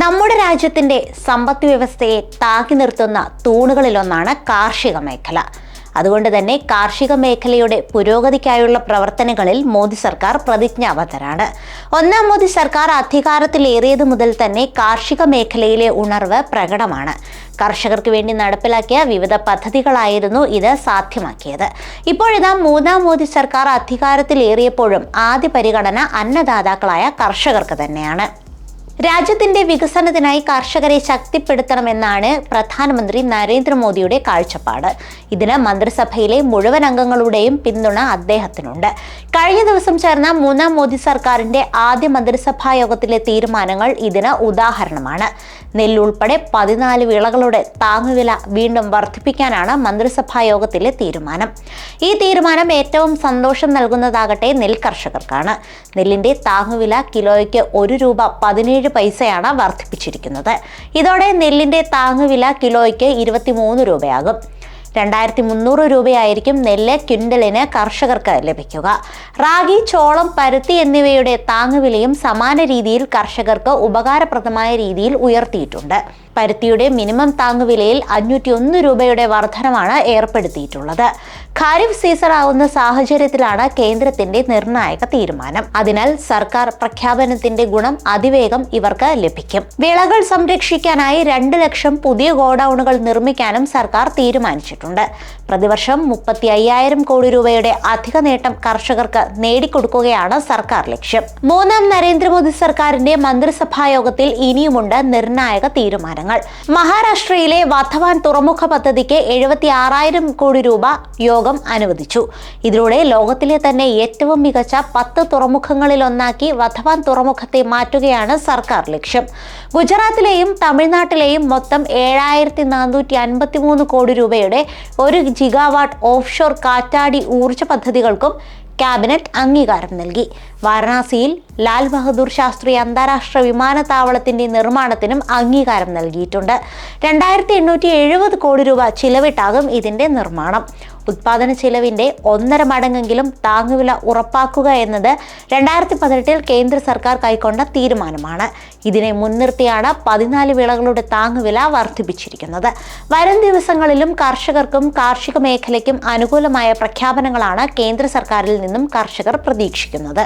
നമ്മുടെ രാജ്യത്തിന്റെ സമ്പദ് വ്യവസ്ഥയെ താങ്ങി നിർത്തുന്ന തൂണുകളിലൊന്നാണ് കാർഷിക മേഖല. അതുകൊണ്ട് തന്നെ കാർഷിക മേഖലയുടെ പുരോഗതിക്കായുള്ള പ്രവർത്തനങ്ങളിൽ മോദി സർക്കാർ പ്രതിജ്ഞാബദ്ധരാണ്. ഒന്നാം മോദി സർക്കാർ അധികാരത്തിലേറിയത് മുതൽ തന്നെ കാർഷിക മേഖലയിലെ ഉണർവ് പ്രകടമാണ്. കർഷകർക്ക് വേണ്ടി നടപ്പിലാക്കിയ വിവിധ പദ്ധതികളായിരുന്നു ഇത് സാധ്യമാക്കിയത്. ഇപ്പോഴിതാ മൂന്നാം മോദി സർക്കാർ അധികാരത്തിലേറിയപ്പോഴും ആദ്യ പരിഗണന അന്നദാതാക്കളായ കർഷകർക്ക് തന്നെയാണ്. രാജ്യത്തിന്റെ വികസനത്തിനായി കർഷകരെ ശക്തിപ്പെടുത്തണമെന്നാണ് പ്രധാനമന്ത്രി നരേന്ദ്രമോദിയുടെ കാഴ്ചപ്പാട്. ഇതിന് മന്ത്രിസഭയിലെ മുഴുവൻ അംഗങ്ങളുടെയും പിന്തുണ അദ്ദേഹത്തിനുണ്ട്. കഴിഞ്ഞ ദിവസം ചേർന്ന മൂന്നാം മോദി സർക്കാരിന്റെ ആദ്യ മന്ത്രിസഭാ യോഗത്തിലെ തീരുമാനങ്ങൾ ഇതിന് ഉദാഹരണമാണ്. നെല്ലുൾപ്പെടെ പതിനാല് വിളകളുടെ താങ്ങുവില വീണ്ടും വർദ്ധിപ്പിക്കാനാണ് മന്ത്രിസഭാ യോഗത്തിലെ തീരുമാനം. ഈ തീരുമാനം ഏറ്റവും സന്തോഷം നൽകുന്നതാകട്ടെ നെൽ കർഷകർക്കാണ് നെല്ലിന്റെ താങ്ങുവില കിലോയ്ക്ക് ഒരു രൂപ പതിനേഴ് പൈസയാണ് വർദ്ധിപ്പിച്ചിരിക്കുന്നത്. ഇതോടെ നെല്ലിന്റെ താങ്ങുവില കിലോയ്ക്ക് ഇരുപത്തിമൂന്ന് രൂപയാകും. രണ്ടായിരത്തി മുന്നൂറ് രൂപയായിരിക്കും നെല്ല് ക്വിന്റലിന് കർഷകർക്ക് ലഭിക്കുക. റാഗി ചോളം പരുത്തി എന്നിവയുടെ താങ്ങുവിലയും സമാന രീതിയിൽ കർഷകർക്ക് ഉപകാരപ്രദമായ രീതിയിൽ ഉയർത്തിയിട്ടുണ്ട്. പരുത്തിയുടെ മിനിമം താങ്ങുവിലയിൽ അഞ്ഞൂറ്റി ഒന്ന് രൂപയുടെ വർധനമാണ് ഏർപ്പെടുത്തിയിട്ടുള്ളത്. ഖാരിഫ് സീസൺ ആവുന്ന സാഹചര്യത്തിലാണ് കേന്ദ്രത്തിന്റെ നിർണായക തീരുമാനം. അതിനാൽ സർക്കാർ പ്രഖ്യാപനത്തിന്റെ ഗുണം അതിവേഗം ഇവർക്ക് ലഭിക്കും. വിളകൾ സംരക്ഷിക്കാനായി രണ്ട് ലക്ഷം പുതിയ ഗോഡൌണുകൾ നിർമ്മിക്കാനും സർക്കാർ തീരുമാനിച്ചിട്ടുണ്ട്. പ്രതിവർഷം മുപ്പത്തി അയ്യായിരം കോടി രൂപയുടെ അധിക നേട്ടം കർഷകർക്ക് നേടിക്കൊടുക്കുകയാണ് സർക്കാർ ലക്ഷ്യം. മൂന്നാം നരേന്ദ്രമോദി സർക്കാരിന്റെ മന്ത്രിസഭാ യോഗത്തിൽ ഇനിയുമുണ്ട് നിർണായക തീരുമാനങ്ങൾ. മഹാരാഷ്ട്രയിലെ വധവാൻ തുറമുഖ പദ്ധതിക്ക് എഴുപത്തി ആറായിരം കോടി രൂപ യോഗം അനുവദിച്ചു. ഇതിലൂടെ ലോകത്തിലെ തന്നെ ഏറ്റവും മികച്ച പത്ത് തുറമുഖങ്ങളിലൊന്നാക്കി വധവാൻ തുറമുഖത്തെ മാറ്റുകയാണ് സർക്കാർ ലക്ഷ്യം. ഗുജറാത്തിലെയും തമിഴ്നാട്ടിലെയും മൊത്തം ഏഴായിരത്തി നാനൂറ്റി അൻപത്തി മൂന്ന് കോടി രൂപയുടെ ഒരു ജിഗാവാട്ട് ഓഫ്ഷോർ കാറ്റാടി ഊർജ പദ്ധതികൾക്കും ക്യാബിനറ്റ് അംഗീകാരം നൽകി. വാരണാസിയിൽ ലാൽ ബഹദൂർ ശാസ്ത്രി അന്താരാഷ്ട്ര വിമാനത്താവളത്തിന്റെ നിർമ്മാണത്തിനും അംഗീകാരം നൽകിയിട്ടുണ്ട്. രണ്ടായിരത്തി എണ്ണൂറ്റി എഴുപത് കോടി രൂപ ചിലവിട്ടാകും ഇതിന്റെ നിർമ്മാണം. ഉത്പാദന ചെലവിന്റെ ഒന്നര മടങ്ങെങ്കിലും താങ്ങുവില ഉറപ്പാക്കുക എന്നത് രണ്ടായിരത്തി പതിനെട്ടിൽ കേന്ദ്ര സർക്കാർ കൈക്കൊണ്ട തീരുമാനമാണ്. ഇതിനെ മുൻനിർത്തിയാണ് പതിനാല് വിളകളുടെ താങ്ങുവില വർദ്ധിപ്പിച്ചിരിക്കുന്നത്. വരും ദിവസങ്ങളിലും കർഷകർക്കും കാർഷിക മേഖലയ്ക്കും അനുകൂലമായ പ്രഖ്യാപനങ്ങളാണ് കേന്ദ്ര സർക്കാരിൽ നിന്നും കർഷകർ പ്രതീക്ഷിക്കുന്നത്.